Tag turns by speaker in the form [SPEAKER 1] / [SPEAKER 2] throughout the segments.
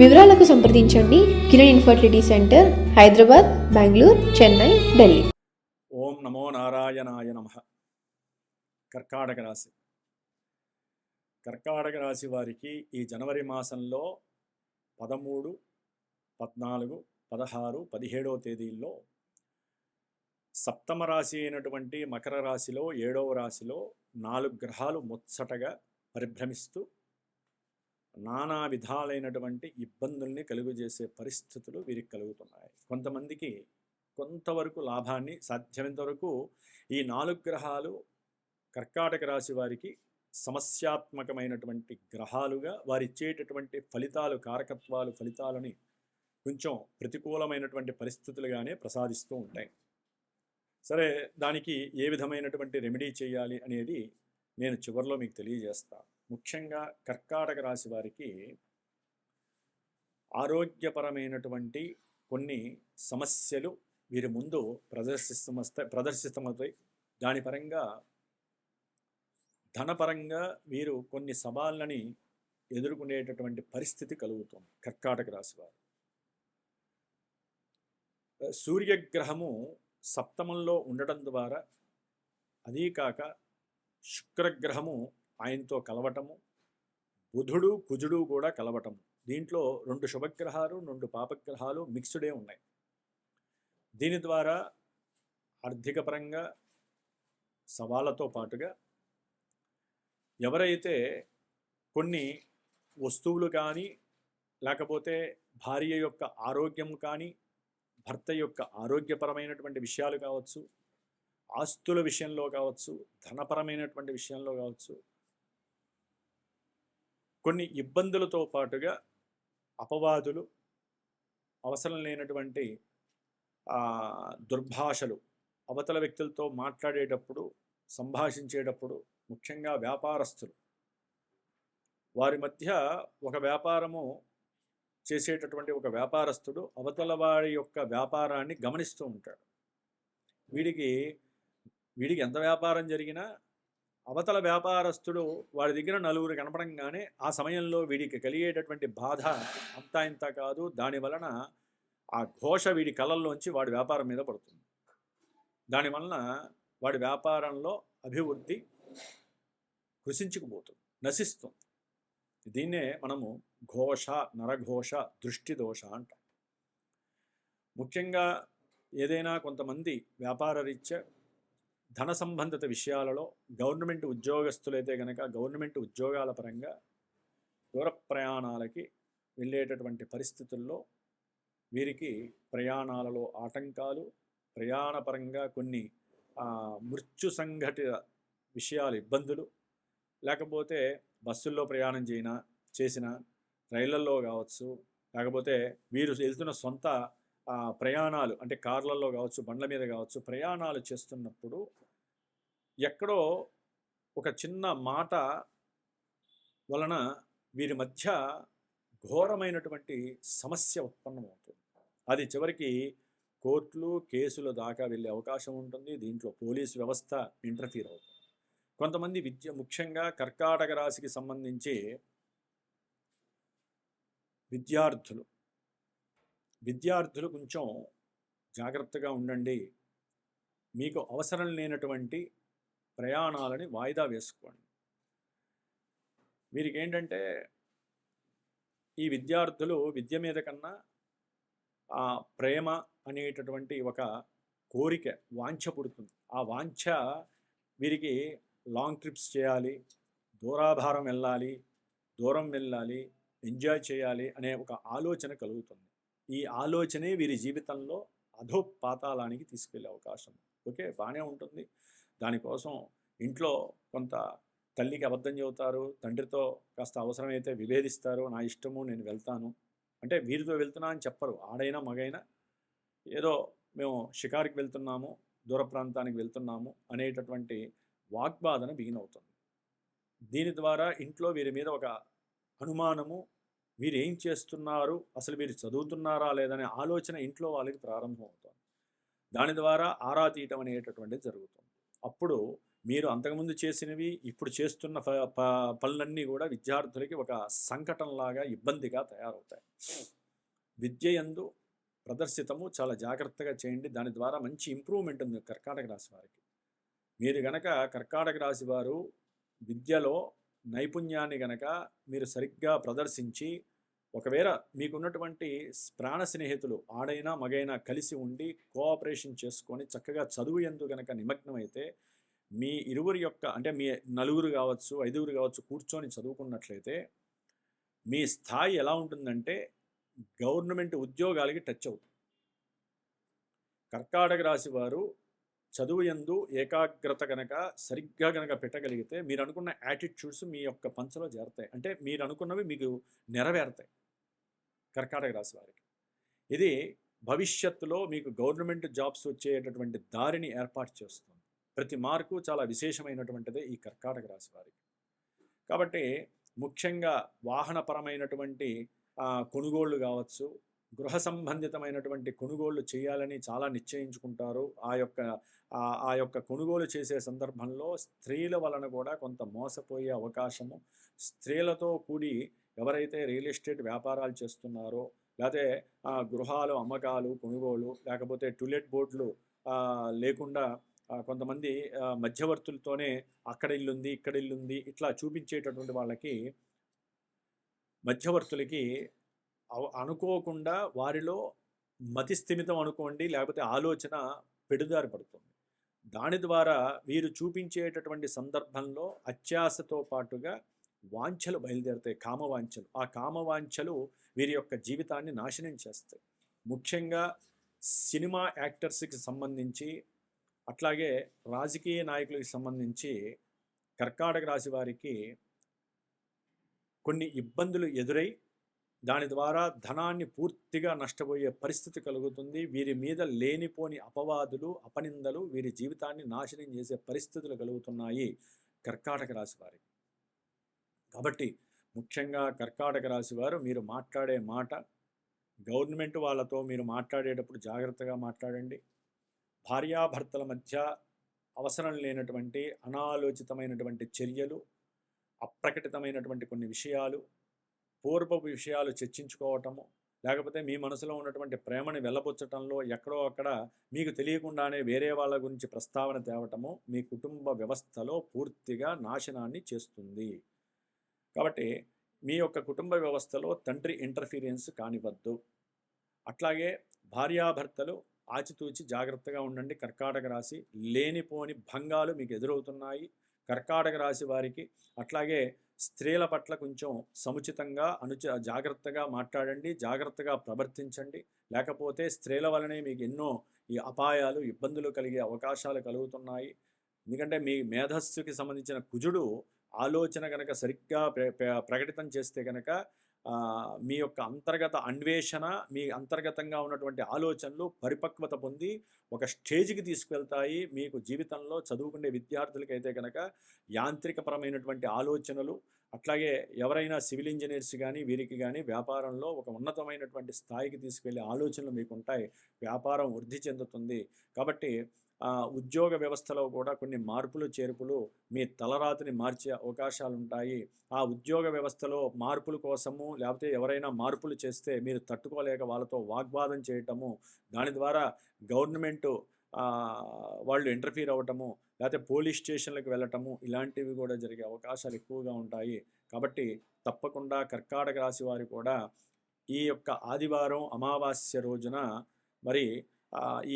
[SPEAKER 1] వివరాలకు సంప్రదించండి. Kiran infertility centre Hyderabad Bengaluru Chennai Delhi.
[SPEAKER 2] ఓం నమో నారాయణాయ నమ. కర్కాటక రాశి. కర్కాటక రాశి వారికి ఈ జనవరి మాసంలో పదమూడు పద్నాలుగు పదహారు పదిహేడవ తేదీల్లో సప్తమ రాశి అయినటువంటి మకర రాశిలో ఏడవ రాశిలో నాలుగు గ్రహాలు ముచ్చటగా పరిభ్రమిస్తూ నానా విధాలైనటువంటి ఇబ్బందుల్ని కలుగజేసే పరిస్థితులు వీరికి కలుగుతున్నాయి. కొంతమందికి కొంతవరకు లాభాన్ని సాధ్యమైనంతవరకు ఈ నాలుగు గ్రహాలు కర్కాటక రాశి వారికి సమస్యాత్మకమైనటువంటి గ్రహాలుగా వారిచ్చేటటువంటి ఫలితాలు కారకత్వాలు ఫలితాలని కొంచెం ప్రతికూలమైనటువంటి పరిస్థితులుగానే ప్రసాదిస్తూ ఉంటాయి. సరే దానికి ఏ విధమైనటువంటి రెమెడీ చేయాలి అనేది నేను చివరిలో మీకు తెలియజేస్తాను. ముఖ్యంగా కర్కాటక రాశి వారికి ఆరోగ్యపరమైనటువంటి కొన్ని సమస్యలు వీరి ముందు ప్రదర్శిస్తమస్తే ప్రదర్శితమవుతాయి దాని పరంగా ధనపరంగా వీరు కొన్ని సవాళ్ళని ఎదుర్కొనేటటువంటి పరిస్థితి కలుగుతుంది కర్కాటక రాశి వారు. సూర్యగ్రహము సప్తమంలో ఉండటం ద్వారా అదీ కాక శుక్రగ్రహము ఆయనతో కలవటము బుధుడు కుజుడు కూడా కలవటము. దీంట్లో రెండు శుభగ్రహాలు రెండు పాపగ్రహాలు మిక్స్డే ఉన్నాయి. దీని ద్వారా ఆర్థికపరంగా సవాళ్ళతో పాటుగా ఎవరైతే కొన్ని వస్తువులు కానీ లేకపోతే భార్య యొక్క ఆరోగ్యం కానీ భర్త యొక్క ఆరోగ్యపరమైనటువంటి విషయాలు కావచ్చు ఆస్తుల విషయంలో కావచ్చు ధనపరమైనటువంటి విషయంలో కావచ్చు కొన్ని ఇబ్బందులతో పాటుగా అపవాదులు అవసరం లేనటువంటి దుర్భాషలు అవతల వ్యక్తులతో మాట్లాడేటప్పుడు సంభాషించేటప్పుడు ముఖ్యంగా వ్యాపారస్తులు. వారి మధ్య ఒక వ్యాపారము చేసేటటువంటి ఒక వ్యాపారస్తుడు అవతల వారి యొక్క వ్యాపారాన్ని గమనిస్తూ ఉంటాడు. వీడికి వీడికి ఎంత వ్యాపారం జరిగినా అవతల వ్యాపారస్తుడు వాడి దగ్గర నలుగురు కనపడంగానే ఆ సమయంలో వీడికి కలిగేటటువంటి బాధ అంతా ఇంత కాదు. దాని వలన ఆ ఘోష వీడి కళల్లోంచి వాడి వ్యాపారం మీద పడుతుంది. దాని వలన వాడి వ్యాపారంలో అభివృద్ధి కృషించుకుపోతుంది నశిస్తుంది. దీన్నే మనము ఘోష నరఘోష దృష్టి దోష అంటాం. ముఖ్యంగా ఏదైనా కొంతమంది వ్యాపార రీత్యా ధన సంబంధిత విషయాలలో గవర్నమెంట్ ఉద్యోగస్తులైతే కనుక గవర్నమెంట్ ఉద్యోగాల పరంగా దూర ప్రయాణాలకి వెళ్ళేటటువంటి పరిస్థితుల్లో వీరికి ప్రయాణాలలో ఆటంకాలు ప్రయాణపరంగా కొన్ని మృత్యు సంఘటిత విషయాలు ఇబ్బందులు లేకపోతే బస్సుల్లో ప్రయాణం చేయినా చేసిన రైళ్ళలో కావచ్చు లేకపోతే వీరు వెళ్తున్న సొంత ప్రయాణాలు అంటే కార్లలో కావచ్చు బండ్ల మీద కావచ్చు ప్రయాణాలు చేస్తున్నప్పుడు ఎక్కడో ఒక చిన్న మాట వలన వీరి మధ్య ఘోరమైనటువంటి సమస్య ఉత్పన్నమవుతుంది. అది చివరికి కోర్టులు కేసుల దాకా వెళ్ళే అవకాశం ఉంటుంది. దీంట్లో పోలీసు వ్యవస్థ ఇంటర్ఫీర్ అవుతుంది. కొంతమంది విద్య ముఖ్యంగా కర్కాటక రాశికి సంబంధించి విద్యార్థులు విద్యార్థులు కొంచెం జాగ్రత్తగా ఉండండి. మీకు అవసరం లేనటువంటి ప్రయాణాలని వాయిదా వేసుకోండి. వీరికి ఏంటంటే ఈ విద్యార్థులు విద్య మీద కన్నా ఆ ప్రేమ అనేటటువంటి ఒక కోరిక వాంఛ పుడుతుంది. ఆ వాంఛ వీరికి లాంగ్ ట్రిప్స్ చేయాలి దూరాభారం వెళ్ళాలి దూరం వెళ్ళాలి ఎంజాయ్ చేయాలి అనే ఒక ఆలోచన కలుగుతుంది. ఈ ఆలోచనే వీరి జీవితంలో అధో పాతాళానికి తీసుకెళ్ళే అవకాశం. ఓకే? బాగానే ఉంటుంది. దానికోసం ఇంట్లో కొంత తల్లికి అబద్ధం చెబుతారు తండ్రితో కాస్త అవసరమైతే విభేదిస్తారు నా ఇష్టము నేను వెళ్తాను. అంటే వీరితో వెళ్తున్నా అని చెప్పరు. ఆడైనా మగైనా ఏదో మేము షికారుకి వెళ్తున్నాము దూర ప్రాంతానికి వెళ్తున్నాము అనేటటువంటి వాగ్బాధన బిగినవుతుంది. దీని ద్వారా ఇంట్లో వీరి మీద ఒక అనుమానము మీరు ఏం చేస్తున్నారు? అసలు మీరు చదువుతున్నారా లేదనే ఆలోచన ఇంట్లో వాళ్ళకి ప్రారంభమవుతుంది. దాని ద్వారా ఆరా తీయటం అనేటటువంటిది జరుగుతుంది. అప్పుడు మీరు అంతకుముందు చేసినవి ఇప్పుడు చేస్తున్న ప ప- పనులన్నీ కూడా విద్యార్థులకి ఒక సంకటంలాగా ఇబ్బందిగా తయారవుతాయి. విద్య ఎందు ప్రదర్శితము చాలా జాగ్రత్తగా చేయండి. దాని ద్వారా మంచి ఇంప్రూవ్మెంట్ ఉంది కర్కాటక రాశి వారికి. మీరు గనక కర్కాటక రాశి వారు విద్యలో నైపుణ్యాన్ని గనక మీరు సరిగ్గా ప్రదర్శించి ఒకవేళ మీకున్నటువంటి ప్రాణ స్నేహితులు ఆడైనా మగైనా కలిసి ఉండి కోఆపరేషన్ చేసుకొని చక్కగా చదువు ఎందు గనక నిమగ్నమైతే మీ ఇరువురి యొక్క అంటే మీ నలుగురు కావచ్చు ఐదుగురు కావచ్చు కూర్చొని చదువుకున్నట్లయితే మీ స్థాయి ఎలా ఉంటుందంటే గవర్నమెంట్ ఉద్యోగాలకి టచ్ అవుతుంది. కర్కాటక రాశి వారు చదువు ఎందు ఏకాగ్రత గనక సరిగ్గా గనక పెట్టగలిగితే మీరు అనుకున్న యాటిట్యూడ్స్ మీ యొక్క పంచలో చేరతాయి. అంటే మీరు అనుకున్నవి మీకు నెరవేరుతాయి. కర్కాటక రాశి వారికి. ఇది భవిష్యత్తులో మీకు గవర్నమెంట్ జాబ్స్ వచ్చేటటువంటి దారిని ఏర్పాటు చేస్తుంది. ప్రతి మార్కు చాలా విశేషమైనటువంటిదే ఈ కర్కాటక రాశి వారికి. కాబట్టి ముఖ్యంగా వాహనపరమైనటువంటి కొనుగోళ్ళు కావచ్చు గృహ సంబంధితమైనటువంటి కొనుగోళ్ళు చేయాలని చాలా నిశ్చయించుకుంటారు. ఆ యొక్క ఆ- యొక్క కొనుగోలు చేసే సందర్భంలో స్త్రీల వలన కూడా కొంత మోసపోయే అవకాశము. స్త్రీలతో కూడి ఎవరైతే రియల్ ఎస్టేట్ వ్యాపారాలు చేస్తున్నారో లేకపోతే గృహాలు అమ్మకాలు కొనుగోలు లేకపోతే టూలెట్ బోర్డులు లేకుండా కొంతమంది మధ్యవర్తులతోనే అక్కడ ఇల్లుంది ఇక్కడ ఇల్లుంది ఇట్లా చూపించేటటువంటి వాళ్ళకి మధ్యవర్తులకి అనుకోకుండా వారిలో మతి స్థిమితం అనుకోండి లేకపోతే ఆలోచన పెడుదారి పడుతుంది. దాని ద్వారా వీరు చూపించేటటువంటి సందర్భంలో అత్యాశతో పాటుగా వాంఛలు బయలుదేరుతాయి కామవాంఛలు. ఆ కామవాంఛలు వీరి యొక్క జీవితాన్ని నాశనం చేస్తాయి. ముఖ్యంగా సినిమా యాక్టర్స్కి సంబంధించి అట్లాగే రాజకీయ నాయకులకి సంబంధించి కర్కాటక రాశి వారికి కొన్ని ఇబ్బందులు ఎదురై దాని ద్వారా ధనాన్ని పూర్తిగా నష్టపోయే పరిస్థితి కలుగుతుంది. వీరి మీద లేనిపోని అపవాదులు అపనిందలు వీరి జీవితాన్ని నాశనం చేసే పరిస్థితులు కలుగుతున్నాయి కర్కాటక రాశి వారికి. కాబట్టి ముఖ్యంగా కర్కాటక రాశి వారు మీరు మాట్లాడే మాట గవర్నమెంట్ వాళ్ళతో మీరు మాట్లాడేటప్పుడు జాగ్రత్తగా మాట్లాడండి. భార్యాభర్తల మధ్య అవసరం లేనటువంటి అనాలోచితమైనటువంటి చర్యలు అప్రకటితమైనటువంటి కొన్ని విషయాలు పూర్వపు విషయాలు చర్చించుకోవటము లేకపోతే మీ మనసులో ఉన్నటువంటి ప్రేమని వెళ్ళబుచ్చటంలో ఎక్కడో అక్కడ మీకు తెలియకుండానే వేరే వాళ్ళ గురించి ప్రస్తావన తేవటము మీ కుటుంబ వ్యవస్థలో పూర్తిగా నాశనాన్ని చేస్తుంది. కాబట్టి మీ యొక్క కుటుంబ వ్యవస్థలో తండ్రి ఇంటర్ఫీరియన్స్ కానివద్దు అట్లాగే భార్యాభర్తలు ఆచితూచి జాగ్రత్తగా ఉండండి. కర్కాటక రాశి లేనిపోని భంగాలు మీకు ఎదురవుతున్నాయి. కర్కాటక రాశి వారికి అట్లాగే స్త్రీల పట్ల కొంచెం సముచితంగా అనుచ జాగ్రత్తగా మాట్లాడండి జాగ్రత్తగా ప్రవర్తించండి. లేకపోతే స్త్రీల వలనే మీకు ఎన్నో ఈ అపాయాలు ఇబ్బందులు కలిగే అవకాశాలు కలుగుతున్నాయి. ఎందుకంటే మీ మేధస్సుకి సంబంధించిన కుజుడు ఆలోచన కనుక సరిగ్గా ప్ర- ప్రకటితం చేస్తే కనుక మీ యొక్క అంతర్గత అన్వేషణ మీ అంతర్గతంగా ఉన్నటువంటి ఆలోచనలు పరిపక్వత పొంది ఒక స్టేజ్కి తీసుకువెళ్తాయి. మీకు జీవితంలో చదువుకునే విద్యార్థులకైతే కనుక యాంత్రికపరమైనటువంటి ఆలోచనలు అట్లాగే ఎవరైనా సివిల్ ఇంజనీర్స్ కానీ వీరికి కానీ వ్యాపారంలో ఒక ఉన్నతమైనటువంటి స్థాయికి తీసుకెళ్ళే ఆలోచనలు మీకు ఉంటాయి వ్యాపారం వృద్ధి చెందుతుంది. కాబట్టి ఉద్యోగ వ్యవస్థలో కూడా కొన్ని మార్పులు చేర్పులు మీ తలరాతిని మార్చే అవకాశాలు ఉంటాయి ఆ ఉద్యోగ వ్యవస్థలో మార్పుల కోసము లేకపోతే ఎవరైనా మార్పులు చేస్తే మీరు తట్టుకోలేక వాళ్ళతో వాగ్వాదం చేయటము దాని ద్వారా గవర్నమెంట్ వాళ్ళు ఇంటర్ఫీర్ అవ్వటము లేకపోతే పోలీస్ స్టేషన్లకు వెళ్ళటము ఇలాంటివి కూడా జరిగే అవకాశాలు ఎక్కువగా ఉంటాయి. కాబట్టి తప్పకుండా కర్కాటక రాశి వారు కూడా ఈ యొక్క ఆదివారం అమావాస్య రోజున మరి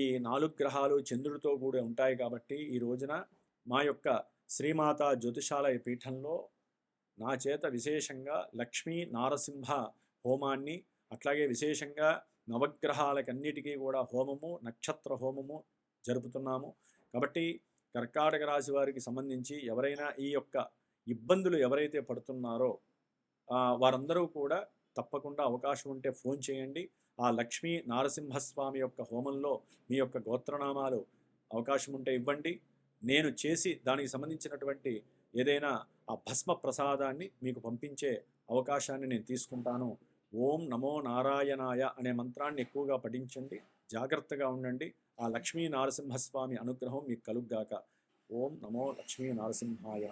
[SPEAKER 2] ఈ నాలుగు గ్రహాలు చంద్రుడితో కూడా ఉంటాయి కాబట్టి ఈ రోజున మా యొక్క శ్రీమాత జ్యోతిషాలయ పీఠంలో నా చేత విశేషంగా లక్ష్మీ నారసింహ హోమాన్ని అట్లాగే విశేషంగా నవగ్రహాలకన్నిటికీ కూడా హోమము నక్షత్ర హోమము జరుపుతున్నాము. కాబట్టి కర్కాటక రాశి వారికి సంబంధించి ఎవరైనా ఈ యొక్క ఇబ్బందులు ఎవరైతే పడుతున్నారో వారందరూ కూడా తప్పకుండా అవకాశం ఉంటే ఫోన్ చేయండి. ఆ లక్ష్మీ నారసింహస్వామి యొక్క హోమంలో మీ యొక్క గోత్రనామాలు అవకాశం ఉంటే ఇవ్వండి. నేను చేసి దానికి సంబంధించినటువంటి ఏదైనా ఆ భస్మ ప్రసాదాన్ని మీకు పంపించే అవకాశాన్ని నేను తీసుకుంటాను. ఓం నమో నారాయణాయ అనే మంత్రాన్ని ఎక్కువగా పఠించండి. జాగ్రత్తగా ఉండండి. ఆ లక్ష్మీ నారసింహస్వామి అనుగ్రహం మీకు కలుగ్గాక. ఓం నమో లక్ష్మీ నారసింహాయ